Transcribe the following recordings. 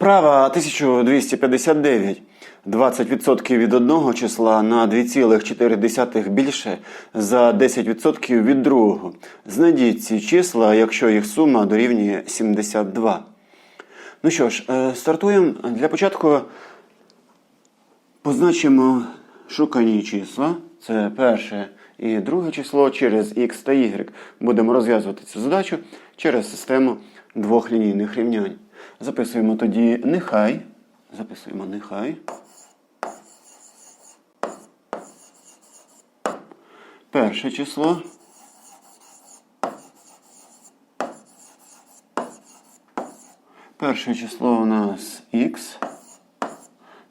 Вправа 1259. 20% від одного числа на 2,4 більше за 10% від другого. Знайдіть ці числа, якщо їх сума дорівнює 72. Ну що ж, е, стартуємо. Для початку позначимо шукані числа. Це перше і друге число через x та y. Будемо розв'язувати цю задачу через систему двох лінійних рівнянь. Записуємо тоді нехай. Записуємо нехай. Перше число. Перше число у нас x.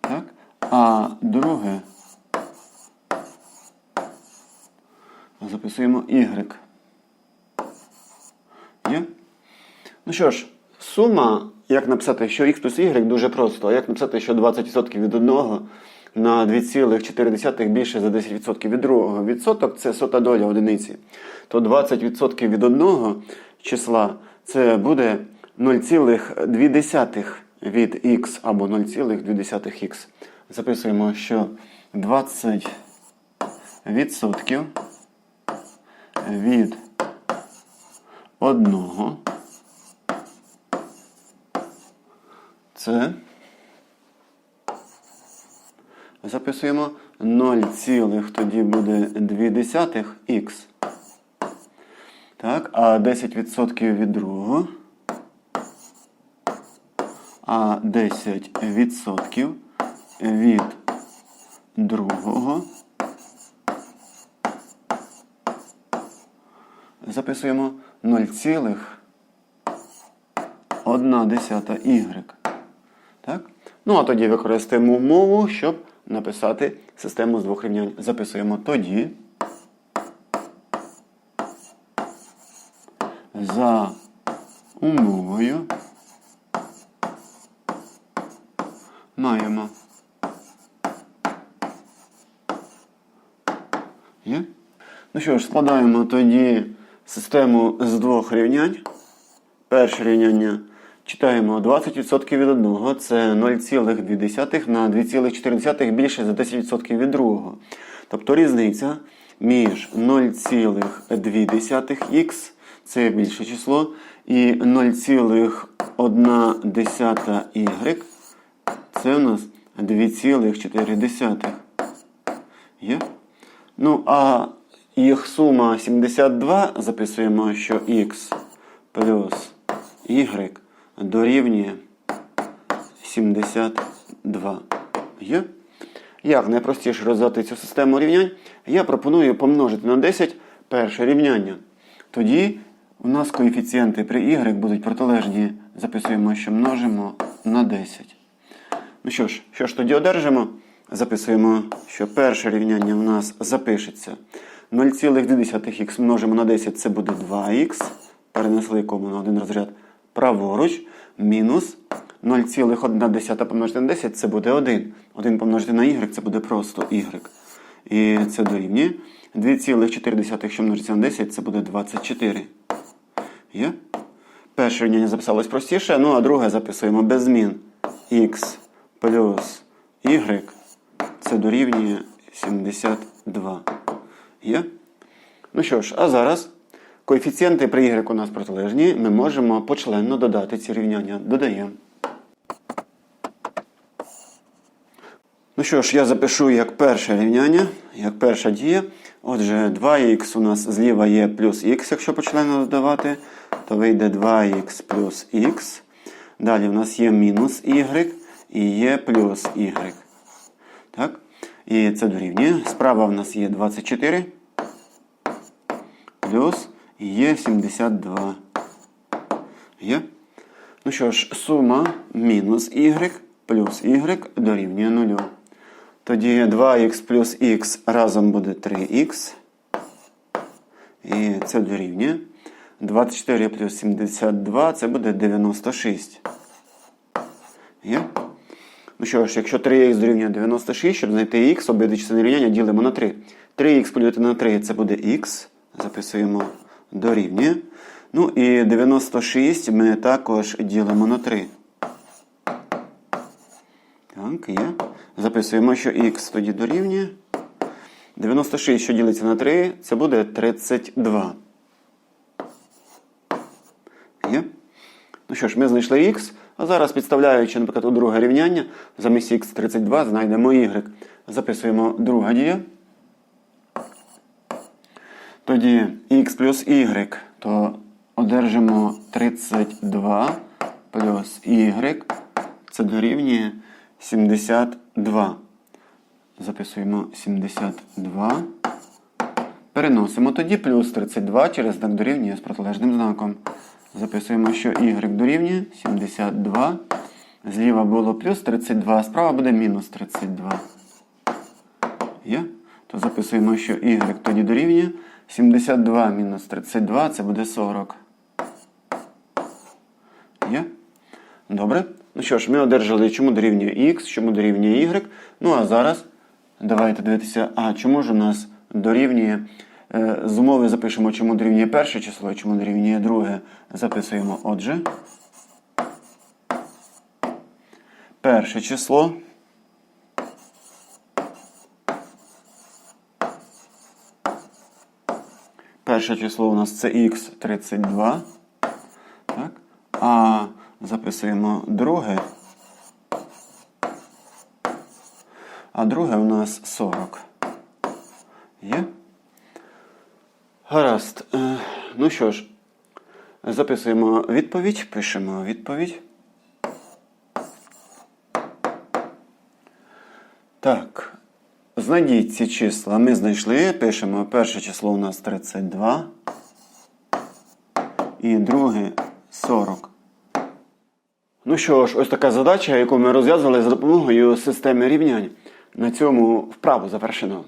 Так? А друге записуємо y. Є? Ну що ж, сума, як написати, що x плюс y, дуже просто. А як написати, що 20% від одного на 2,4 більше за 10% від другого. Відсоток це сота доля одиниці. То 20% від одного числа це буде 0,2 від x або 0,2х. Записуємо, що 20% від одного це записуємо 0, тоді буде 2 х. Так, а 10% від другого. А 10% від другого. Записуємо 0,1 y. Так? Ну, а тоді використаємо мову, щоб написати систему з двох рівнянь. Записуємо тоді. За умовою маємо. Є? Ну що ж, складаємо тоді систему з двох рівнянь. Перше рівняння читаємо 20% від одного, це 0,2 на 2,4 більше за 10% від другого.Тобто різниця між 0,2х, це більше число, і 0,1y, це у нас 2,4. Є? Ну, а їх сума 72, записуємо, що х плюс y дорівнює 72. Є? Як найпростіше розв'язати цю систему рівнянь, я пропоную помножити на 10 перше рівняння. Тоді у нас коефіцієнти при y будуть протилежні. Записуємо, що множимо на 10. Ну що ж, що ж тоді одержимо? Записуємо, що перше рівняння в нас запишеться. 0,2х множимо на 10 це буде 2х. Перенесли кому на один розряд праворуч. Мінус 0,1 помножити на 10 це буде 1. 1 помножити на y це буде просто y. І це дорівнює. 2,4, що множиться на 10, це буде 24. Є? Перше рівняння записалось простіше, ну а друге записуємо без змін. х плюс y це дорівнює 72. Є? Ну що ж, а зараз коефіцієнти при y у нас протилежні. Ми можемо почленно додати ці рівняння. Додаємо. Ну що ж, я запишу як перше рівняння, як перша дія. Отже, 2х у нас зліва є плюс х, якщо почленно додавати, то вийде 2х плюс х. Далі у нас є мінус y і є плюс y. Так? І це дорівнює. Справа в нас є 24 плюс є 72. Є? Ну що ж, сума мінус y плюс y дорівнює 0. Тоді 2х плюс х разом буде 3х. І це дорівнює. 24 плюс 72 це буде 96. Є? Ну що ж, якщо 3х дорівнює 96, щоб знайти х, обидві частини рівняння ділимо на 3. 3х поділити на 3 це буде х. Записуємо дорівнює. Ну і 96 ми також ділимо на 3. Так, є. Записуємо, що х тоді дорівнює. 96, що ділиться на 3, це буде 32. Є. Ну що ж, ми знайшли х, а зараз, підставляючи, наприклад, у друге рівняння, замість х 32 знайдемо y. Записуємо друга дія. Тоді х плюс y, то одержимо 32 плюс y, це дорівнює 72. Записуємо 72. Переносимо тоді плюс 32 через знак дорівнює з протилежним знаком. Записуємо, що y дорівнює 72. Зліва було плюс 32, справа буде мінус 32. Є? То записуємо, що y тоді дорівнює 72 мінус 32, це буде 40. Є? Добре. Ну що ж, ми одержали, чому дорівнює x, чому дорівнює y. Ну а зараз давайте дивитися, а чому ж у нас дорівнює. Е, З умови запишемо, чому дорівнює перше число, чому дорівнює друге. Записуємо отже. Перше число. Перше число у нас це х32. Так? А записуємо друге. А друге у нас 40. Є? Гаразд. Е, Ну що ж, записуємо відповідь, пишемо відповідь. Так. Знайдіть ці числа. Ми знайшли, пишемо перше число у нас 32. І друге 40. Ну що ж, ось така задача, яку ми розв'язували за допомогою системи рівнянь. На цьому вправу завершено.